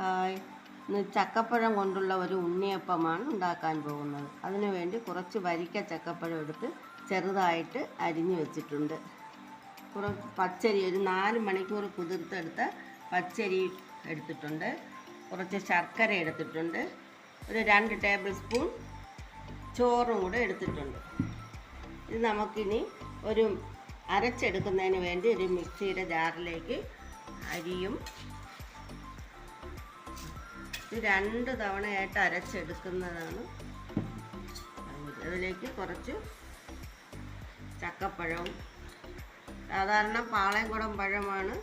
Hi. ഇന്ന് ചക്കപ്പഴം കൊണ്ടുള്ള ഒരു ഉണ്ണിയപ്പമാണ് ഉണ്ടാക്കാൻ പോകുന്നത്. അതിനു വേണ്ടി കുറച്ച് വരിക്ക ചക്കപ്പഴം എടുത്ത് ചെറുതായിട്ട് അരിഞ്ഞു വെച്ചിട്ടുണ്ട്. കുറച്ച് പച്ചരി ഒരു നാല് മണിക്കൂർ കുതിർത്തെടുത്ത പച്ചരി എടുത്തിട്ടുണ്ട്. കുറച്ച് ശർക്കര എടുത്തിട്ടുണ്ട്. ഒരു രണ്ട് ടേബിൾ സ്പൂൺ ചോറും കൂടെ എടുത്തിട്ടുണ്ട്. ഇത് നമുക്കിനി ഒരു അരച്ചെടുക്കുന്നതിന് വേണ്ടി ഒരു മിക്സിയുടെ ജാറിലേക്ക് അരിയും രണ്ട് തവണയായിട്ട് അരച്ചെടുക്കുന്നതാണ്. അതിലേക്ക് കുറച്ച് ചക്കപ്പഴവും സാധാരണ പാളയംകുടം പഴമാണ്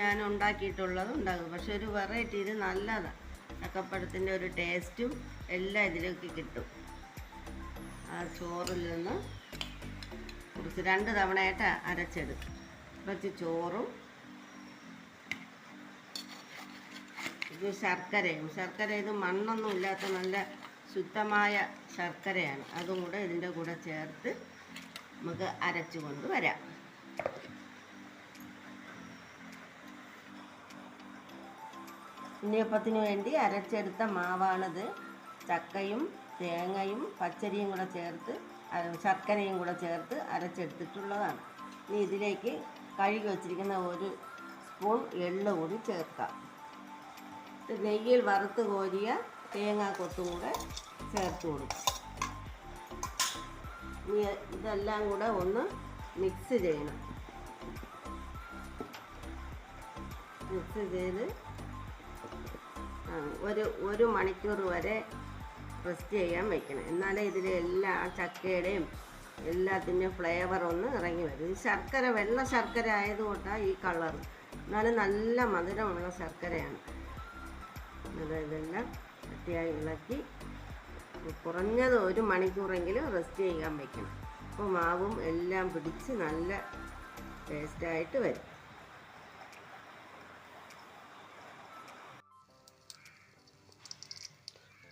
ഞാൻ ഉണ്ടാക്കിയിട്ടുള്ളത് ഉണ്ടാകും പക്ഷെ ഒരു വെറൈറ്റി ഇത് നല്ലതാണ് ചക്കപ്പഴത്തിന്റെ ഒരു ടേസ്റ്റും എല്ലാം ഇതിലേക്ക് കിട്ടും. ആ ചോറിൽ നിന്ന് കുറച്ച് രണ്ട് തവണയായിട്ട് അരച്ചെടുക്കും. കുറച്ച് ചോറും ഇത് ശർക്കരയും ശർക്കര ഇത് മണ്ണൊന്നും ഇല്ലാത്ത നല്ല ശുദ്ധമായ ശർക്കരയാണ്. അതും കൂടെ ഇതിന്റെ കൂടെ ചേർത്ത് നമുക്ക് അരച്ചു കൊണ്ട് വരാം. ഉണ്ണിയപ്പത്തിന് വേണ്ടി അരച്ചെടുത്ത മാവാണിത്. ചക്കയും തേങ്ങയും പച്ചരിയും കൂടെ ചേർത്ത് ശർക്കരയും കൂടെ ചേർത്ത് അരച്ചെടുത്തിട്ടുള്ളതാണ്. ഇനി ഇതിലേക്ക് കഴുകി വച്ചിരിക്കുന്ന ഒരു സ്പൂൺ എള്ള് കൂടി ചേർക്കാം. നെയ്യിൽ വറുത്ത് കോരിയ തേങ്ങാ കൊത്തും കൂടെ ചേർത്ത് കൊടുക്കാം. ഇതെല്ലാം കൂടെ ഒന്ന് മിക്സ് ചെയ്യണം. മിക്സ് ചെയ്ത് ഒരു ഒരു മണിക്കൂർ വരെ റെസ്റ്റ് ചെയ്യാൻ വെക്കണം. എന്നാലേ ഇതിലെ എല്ലാ ചക്കയുടെയും എല്ലാത്തിന്റെയും ഫ്ലേവർ ഒന്ന് ഇറങ്ങി വരും. ഈ ശർക്കര വെള്ള ശർക്കര ആയതുകൊണ്ടാണ് ഈ കളർ എന്നാലും നല്ല മധുരമുള്ള ശർക്കരയാണ്. ഇതെല്ലാം വൃത്തിയായി ഇളക്കി. കുറഞ്ഞത് ഒരു മണിക്കൂറെങ്കിലും റെസ്റ്റ് ചെയ്യാൻ വയ്ക്കണം അപ്പോൾ മാവും എല്ലാം പിടിച്ച് നല്ല ടേസ്റ്റായിട്ട് വരും.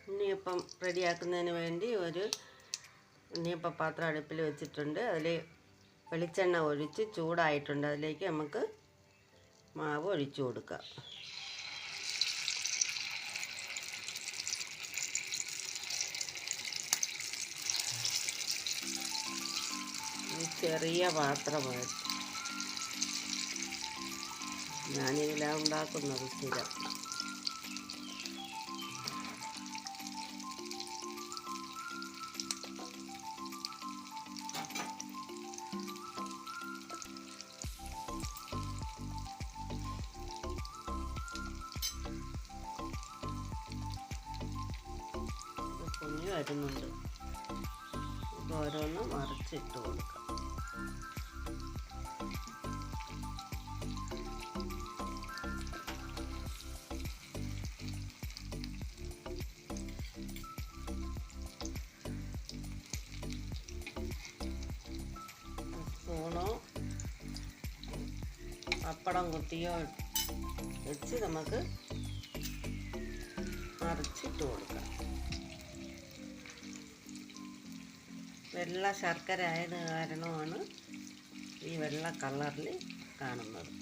ഉണ്ണിയപ്പം റെഡിയാക്കുന്നതിന് വേണ്ടി ഒരു ഉണ്ണിയപ്പ പാത്രം അടുപ്പിൽ വെച്ചിട്ടുണ്ട്. അതിൽ വെളിച്ചെണ്ണ ഒഴിച്ച് ചൂടായിട്ടുണ്ട്. അതിലേക്ക് നമുക്ക് മാവ് ഒഴിച്ചു കൊടുക്കാം. ചെറിയ പാത്രമാണ് ഞാനിതിലാണ് ഉണ്ടാക്കുന്നത് സ്ഥിരം. വരുന്നുണ്ട്. ഓരോന്ന് മറിച്ചിട്ട് കൊടുക്കാം. പപ്പടം കുത്തിയോ വെച്ച് നമുക്ക് മറിച്ചിട്ട് കൊടുക്കാം. വെള്ള ശർക്കര ആയത് കാരണമാണ് ഈ വെള്ള കളറിൽ കാണുന്നത്.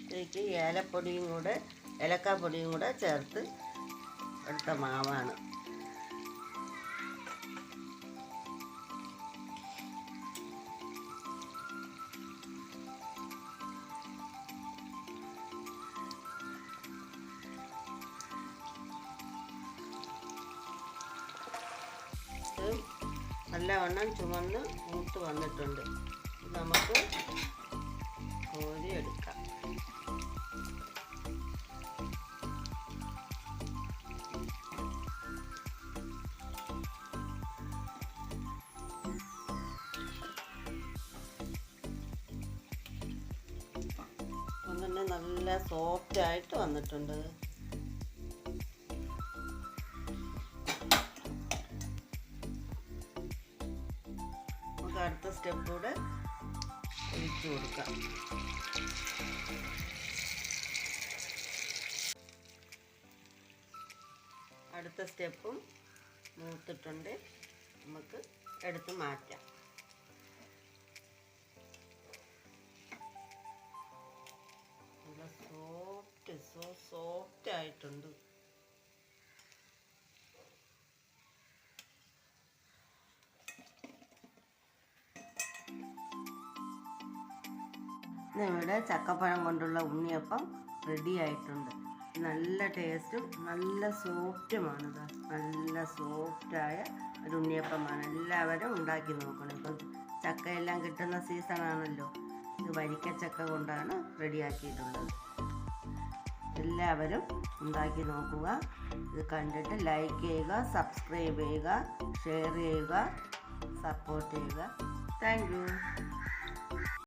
ഇതിലേക്ക് ഏലപ്പൊടിയും കൂടെ ഏലക്കാപ്പൊടിയും കൂടെ ചേർത്ത് എടുത്ത മാവാണ്. നല്ലവണ്ണം ചുമന്ന് മൂത്ത് വന്നിട്ടുണ്ട്. നമുക്ക് കോരി എടുക്കാം നല്ല സോഫ്റ്റ് ആയിട്ട് വന്നിട്ടുണ്ട്. അടുത്ത സ്റ്റെപ്പ് കൂടെ ഒഴിച്ചു കൊടുക്കാം. അടുത്ത സ്റ്റെപ്പും മൂത്തിട്ടുണ്ട്. നമുക്ക് എടുത്ത് മാറ്റാം. നല്ല സോഫ്റ്റ് സോ സോഫ്റ്റ് ആയിട്ടുണ്ട്. ഇവിടെ ചക്കപ്പഴം കൊണ്ടുള്ള ഉണ്ണിയപ്പം റെഡി ആയിട്ടുണ്ട്. നല്ല ടേസ്റ്റും നല്ല സോഫ്റ്റുമാണിത് നല്ല സോഫ്റ്റായ ഒരു ഉണ്ണിയപ്പമാണ് എല്ലാവരും ഉണ്ടാക്കി നോക്കണം. ഇപ്പം ചക്കയെല്ലാം കിട്ടുന്ന സീസണാണല്ലോ ഇത് വരിക്കച്ചക്ക കൊണ്ടാണ് റെഡിയാക്കിയിട്ടുള്ളത് എല്ലാവരും ഉണ്ടാക്കി നോക്കുക. ഇത് കണ്ടിട്ട് ലൈക്ക് ചെയ്യുക സബ്സ്ക്രൈബ് ചെയ്യുക ഷെയർ ചെയ്യുക സപ്പോർട്ട് ചെയ്യുക. താങ്ക്